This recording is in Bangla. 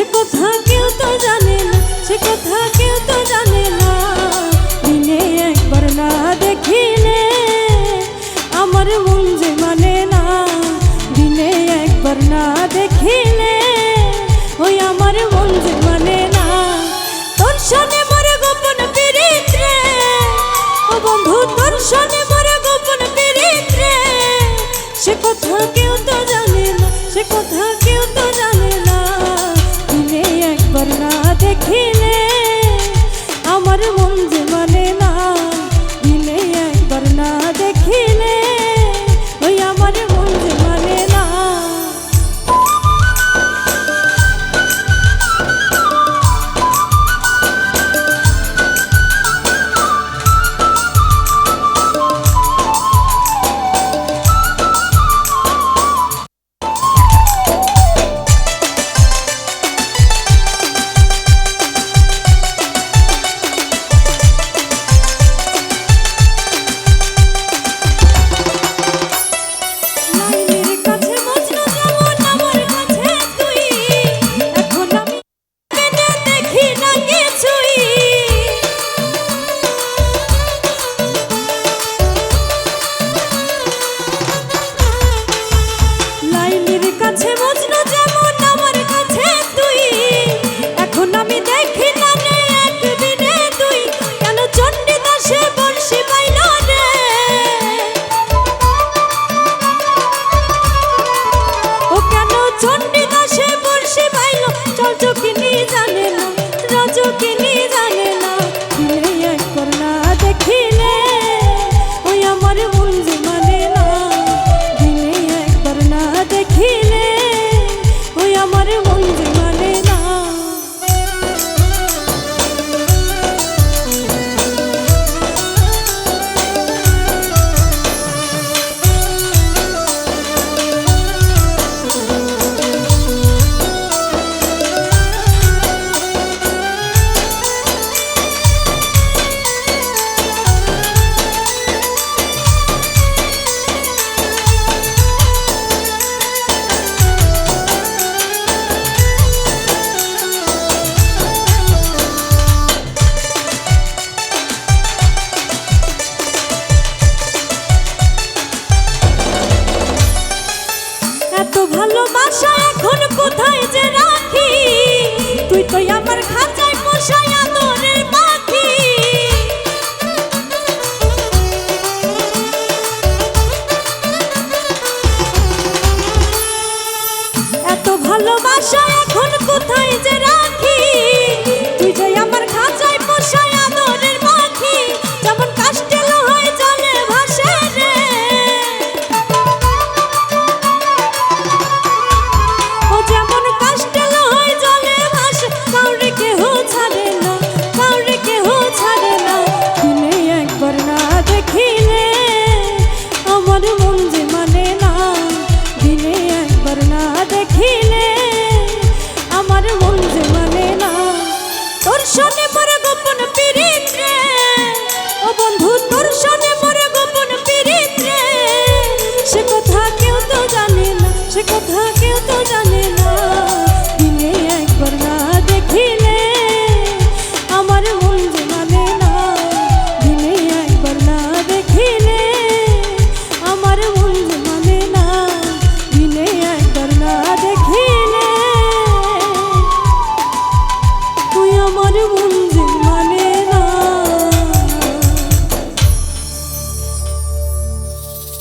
সে কথা কেউ তো জানে না, সে কথা কেউ তো জানে না। দিনে একবার না দেখিলে আমার মন যে মানে না। দিনে একবার না দেখিলে ওই আমার মন যে মানে না। তোর সনে মরে গোপন পীড়িত রে। ও বন্ধু, তোর সনে মরে গোপন পীড়িত রে। সে কথা কেউ তো জানে না, সে কথা কেউ তো জানে oportunidad. ভালোবাসা এখন কোথায় যে Shut up.